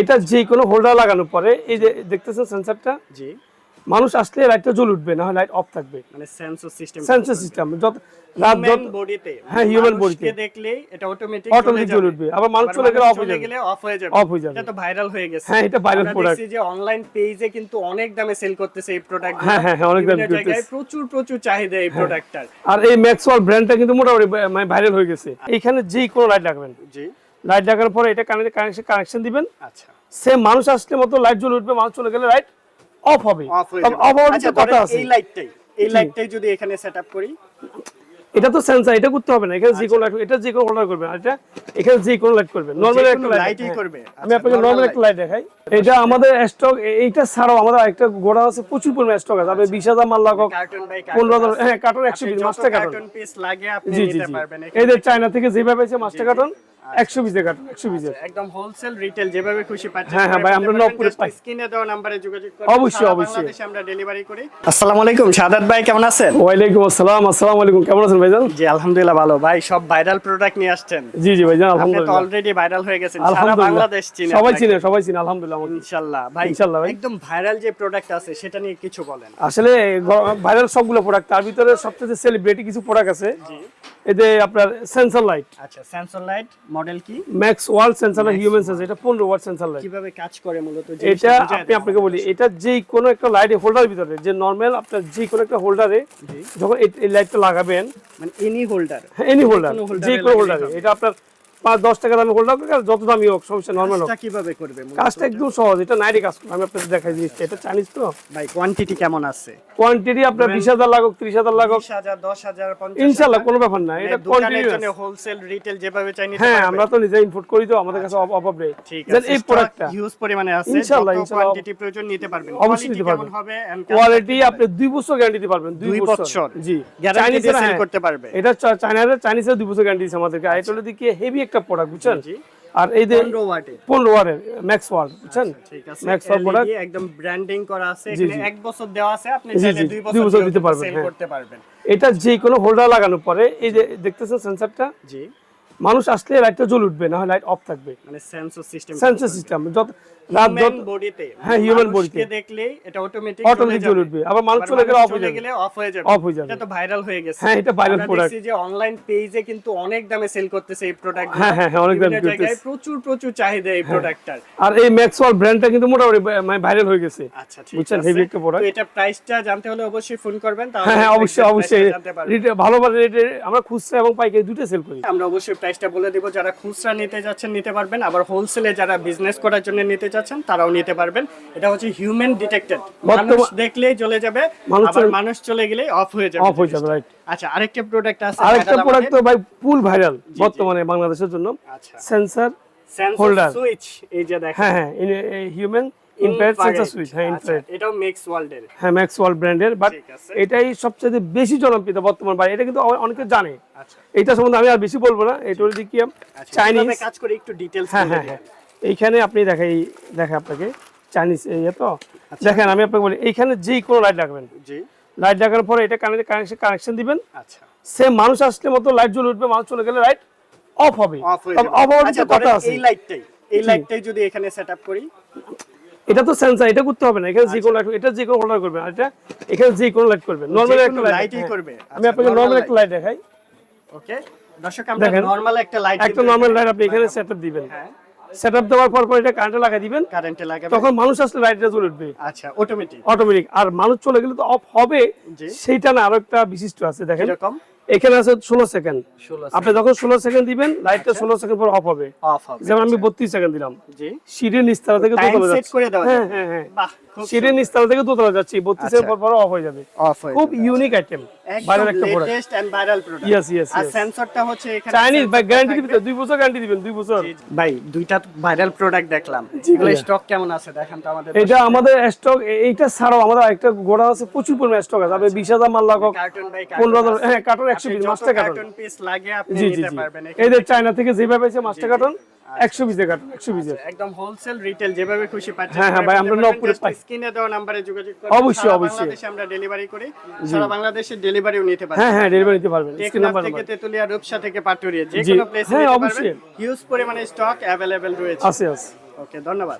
এটা যে কোনো হোল্ডার লাগানোর পরে এই যে দেখতেছেন সেন্সারটা জি। মানুষ আসলে লাইটটা জ্বলে উঠবে না হয় লাইট অফ থাকবে। মানে সেন্সর সিস্টেম সেন্সর সিস্টেম যত রাত যত বডিতে হ্যাঁ, human body তে। দেখলে এটা অটোমেটিক অটোমেটিক জ্বলে উঠবে আবার মানুষ চলে গেলে অফ হয়ে যাবে। অফ হয়ে যাবে। Off হয়ে যাবে। এটা তো ভাইরাল হয়ে গেছে। হ্যাঁ, এটা আমরা product। দেখছি যে অনলাইন পেজে কিন্তু অনেক দামে সেল করতেছে এই প্রোডাক্ট হ্যাঁ, হ্যাঁ, হ্যাঁ, অনেক দামে করতেছে। হ্যাঁ। প্রচুর প্রচুর চাহিদা এই প্রোডাক্টটার আর এই ম্যাক্সওয়াল ব্র্যান্ডটা কিন্তু মোটামুটি মানে ভাইরাল হয়ে গেছে। এখানে যে কোনো লাইট লাগাবেন। জি। লাইট লাগানোর পরে এটা কানেক্টে কানেকশন কানেকশন দিবেন। আচ্ছা। সেম মানুষ আসলে মতো লাইট জ্বলে উঠবে মানুষ চলে গেলে লাইট অফ হবে। অফ তবে off হওয়ার আচ্ছা কথা আছে। এই লাইটটাই এই লাইটটাই যদি এখানে সেটআপ করি। এটা তো সেন্সার এটা করতে হবে না। এখানে যে কোনো লাইট এটা যে কোনো হোল্ডার করবে। আর এটা এখানে যে কোনো লাইট করবে নরমাল একটা লাইটই করবে। আমি আচ্ছা, আপনাকে নরমাল একটা লাইট দেখাই। এটা আমাদের স্টক এইটা ছাড়াও আমাদের একটা গোড়া আছে প্রচুর পরিমাণে স্টক আছে। আপনি বিশ হাজার মাল হাজার কার্টন হ্যাঁ কার্টন একশো পিস মাস্টার কার্টন পিস লাগে আপনি জি জি নিতে পারবেন এই যে চায়না থেকে। যেভাবে আছে মাস্টার কার্টন একশো পিসের কার্টন একশো পিসের। একদম হোলসেল রিটেল যেভাবে খুশি পাচ্ছেন হ্যাঁ, হ্যাঁ, ভাই, আমরা নবপুরে পাই। স্ক্রিনে দেওয়া নম্বরে যোগাযোগ করুন অবশ্যই, অবশ্যই। আমরা ডেলিভারি করি। আসসালামু আলাইকুম সাদাত ভাই কেমন আছেন? ওয়ালাইকুম আসসালাম আসসালামু আলাইকুম কেমন আছেন ভাইজান? জি আলহামদুলিল্লাহ ভালো। ভাই সব ভাইরাল প্রোডাক্ট নিয়ে আসছেন। জি জি ভাইজান আপনি তো অলরেডি ভাইরাল হয়ে গেছেন সারা বাংলাদেশ চিনে সবাই। চিনে সবাই চিনে আলহামদুলিল্লাহ। ইনশাআল্লাহ ভাই ইনশাআল্লাহ ভাই। একদম ভাইরাল যে প্রোডাক্ট আছে সেটা নিয়ে কিছু বলেন। আসলে ভাইরাল সবগুলো প্রোডাক্ট তার ভিতরে সবচেয়ে সেলিব্রিটি কিছু প্রোডাক্ট আছে। জি। এতে আপনার সেন্সর লাইট আচ্ছা সেন্সর লাইট মডেল কি? Max wall sensor human sensor এটা পনেরো ওয়াট সেন্সর লাইট কীভাবে কাজ করে মূলত? এটা আমি আপনি আপনাকে বলি এটা যে কোনো একটা লাইট হোল্ডার ভিতরে যে নরমাল আপনার যে কোনো একটা হোল্ডারে যখন এই- লাইটটা লাগাবেন মানে এনি হোল্ডার এনি হোল্ডার যে কোনো হোল্ডারে এটা আপনার পাঁচ দশ টাকা দামি আর যত দামি হোক সমস্যা নর্মাল হোক। কীভাবে করবে কাজটা একদম সহজ এটা কাজ করবে আমি আপনাদের দেখাই জিনিসটা এটা চাইনিজ তো? ভাই কোয়ান্টিটি কেমন আছে? কোয়ান্টিটি আপনার বিশ হাজার লাগুক ত্রিশ হাজার লাগুক। 20000 10000 50000 ইনশাল্লাহ কোনো ব্যাপার না এটা দোকানের জন্য কন্টিনিউয়াস হোলসেল রিটেল যেভাবে হ্যাঁ আমরা তো নিজে ইনপুট করি তো আমাদের কাছে অভাব নেই। ঠিক আছে এই প্রোডাক্টটা হিউজ পরিমাণে আছে ইনশাআল্লাহ, যত কোয়ান্টিটি প্রয়োজন নিতে পারবেন। অবশ্যই নিতে পারবেন। কোয়ালিটি আপনি দুই বছর গ্যারান্টি দিতে পারবেন দুই বছর। জি। গ্যারান্টি সেল করতে পারবে। এটা চাইনার চাইনিজের দুই বছর গ্যারান্টি আমাদেরকে। এটা হলো দিকে হেভি একটা প্রোডাক্ট বুঝছেন? আর এই যে 15 ওয়াটের। পনেরো ওয়ার্ডের ম্যাক্স ওয়ার্ড বুঝছেন? ঠিক আছে। ম্যাক্স ওয়ার্ড প্রোডাক্ট একদম ব্র্যান্ডিং করা আছে এখানে এক বছর দেওয়া আছে আপনি চাইলে দুই বছর দিতে পারবেন, সেল হ্যাঁ। করতে পারবেন। এটা যে কোনো হোল্ডার লাগানোর পরে এই যে দেখতেছেন সেন্সারটা জি। মানুষ আসলে লাইটটা জ্বল উঠবে না হয় লাইট অফ থাকবে। মানে সেন্সর সিস্টেম সেন্সর সিস্টেম যত হিউম্যান বডিতে হ্যাঁ, human body তে। এটা অটোমেটিক অটোমেটিক জ্বলে উঠবে। আবার মানুষ চলে গেলে অফ হয়ে গেলে অফ হয়ে যাবে। Off হয়ে যাবে। এটা তো ভাইরাল হয়ে গেছে। হ্যাঁ, এটা viral আমরা যে অনলাইন পেজে কিন্তু অনেক দামে সেল করতেছে এই প্রোডাক্ট হ্যাঁ, হ্যাঁ, হ্যাঁ, অনেক দামে করতেছে। হ্যাঁ। প্রচুর প্রচুর চাহিদা এই প্রোডাক্টটার আর এই ম্যাক্স ব্র্যান্ডটা কিন্তু মোটামুটি মানে ভাইরাল হয়ে গেছে। আচ্ছা ঠিক বুঝছেন? হেভি একটা প্রোডাক্ট তো এটা প্রাইসটা জানতে হলে অবশ্যই ফোন করবেন তাহলে হ্যাঁ হ্যাঁ অবশ্যই অবশ্যই। জানতে পারবেন। রেটে ভালো ভালো রেটে আমরা খুচরা এবং পাইকারি দুটো সেল করি। আমরা অবশ্যই প্রাইসটা বলে দিব। যারা খুচরা নিতে যাচ্ছেন নিতে পারবেন। আবার হোলসেলে যারা বিজনেস করার জন্য নিতে যাচ্ছেন তারাও নিতে পারবেন। এটা হচ্ছে হিউম্যান ডিটেক্টেড মানুষ দেখলেই চলে যাবে আবার মানুষ চলে গেলে অফ হয়ে যাবে অফ হয়ে যাবে রাইট আচ্ছা আরেকটা প্রোডাক্ট আছে আরেকটা প্রোডাক্ট তো ভাই ফুল ভাইরাল বর্তমানে বাংলাদেশের জন্য। আচ্ছা। Sensor sensor holder। সুইচ এই যে দেখেন। হ্যাঁ হ্যাঁ হিউম্যান ইনফ্রারেড সেন্সার সুইচ হ্যাঁ আচ্ছা, ইনফ্রারেড এটাও মিক্স ওয়ার্ল্ডের হ্যাঁ ম্যাক্স ওয়ার্ল্ড ব্র্যান্ডের বাট এটাই সবচেয়ে বেশি জনপ্রিয় বর্তমান ভাই এটা কিন্তু অনেকে জানে। আচ্ছা। এটা সম্বন্ধে আমি আর বেশি বলব না। এটা হলো কি আচ্ছা চাইনিজ কাজ করে একটু ডিটেইলস হ্যাঁ হ্যাঁ হ্যাঁ। এইখানে আপনি দেখাই দেখে আপনাকে চাইনিজ ইয়ে তো? আচ্ছা। দেখেন আমি আপনাকে বলি এইখানে যে কোনো লাইট লাগাবেন জি। লাইট লাগানোর পরে এটা কানেক্টে কানেকশন কানেকশন দিবেন। আচ্ছা। সেম মানুষ আসলে মতো লাইট জ্বলে উঠবে মানুষ চলে গেলে লাইট অফ হবে। অফ হওয়ার আচ্ছা একটা কথা আছে। এই লাইটটাই এই লাইটটাই যদি এখানে সেটআপ করি। এটা তো সেন্সার এটা করতে হবে না। এখানে যে কোনো light- এটা যে কোনো হোল্ডার করবে আর এটা এখানে যে কোনো লাইট করবে নরমাল একটা লাইটই করবে। আমি আচ্ছা, আপনাকে নরমাল একটা লাইট দেখাই। ওকে দর্শক আমরা নরমাল একটা লাইট একটা নরমাল লাইট আপনি এখানে সেটআপ দিবেন। হ্যাঁ। সেটআপ দেওয়ার পর পর এটা কারেন্টে লাগাই দিবেন। কারেন্টে লাগাবে তখন মানুষ আসলে লাইটটা জ্বলে উঠবে। আচ্ছা অটোমেটিক অটোমেটিক আর মানুষ চলে গেলে তো অফ হবে। সেইটা না আরও একটা বিশিষ্ট আছে দেখেন। এরকম এখানে আছে ষোলো সেকেন্ড। আপনি যখন ষোলো সেকেন্ড দিবেন লাইটটা ষোলো সেকেন্ড পর অফ হবে। যেমন আমি বত্রিশ সেকেন্ড দিলাম। সিঁড়ির নিস্তালা থেকে টাইম দোতলা যাচ্ছে। হ্যাঁ হ্যাঁ হ্যাঁ। সিঁড়ির নিস্তালা থেকে দোতলা যাচ্ছি। বত্রিশ সেকেন্ড আচ্ছা। পর পর অফ হয়ে যাবে খুব ইউনিক আইটেম বাইরের একটা product viral product Yes, yes, আর সেন্সরটা হচ্ছে এখানে চাইনিজ ভাই গ্যারান্টি দিবেন দুই বছর গ্যারান্টি দিবেন দুই বছর। ভাই দুইটা ভাইরাল প্রোডাক্ট দেখলাম। এগুলো স্টক কেমন আছে? দেখেন তো আমাদের এটা আমাদের স্টক এইটা ছাড়াও আমাদের একটা গোড়া আছে প্রচুর পরিমাণে স্টক আছে। আপনি বিশ হাজার মাল লাগাক কার্টন বাই পনেরো হাজার হ্যাঁ কার্টন একশো পিস মাস্টার কার্টন। পিস লাগে আপনি নিতে পারবেন এই যে চায়না থেকে যেভাবে আছে মাস্টার কার্টন পিসের কার্টন পিসের একদম হোলসেল রিটেল যেভাবে খুশি পাচ্ছেন হ্যাঁ, হ্যাঁ, ভাই, আমরা নবপুরে পাই। স্ক্রিনে দেওয়া নম্বরে যোগাযোগ করুন। অবশ্যই, অবশ্যই। বাংলাদেশে আমরা ডেলিভারি করি। সারা বাংলাদেশে ডেলিভারিও নিতে পারবেন। হ্যাঁ হ্যাঁ ডেলিভারি নিতে পারবেন স্ক্রিন নাম্বার থেকে তেতুলিয়া রূপসা থেকে পাটুরিয়া যে কোনো প্লেসে হ্যাঁ, নিতে অবশ্যই। পারবেন। হিউজ পরিমাণে স্টক অ্যাভেলেবেল রয়েছে। আছে আছে। ওকে ধন্যবাদ।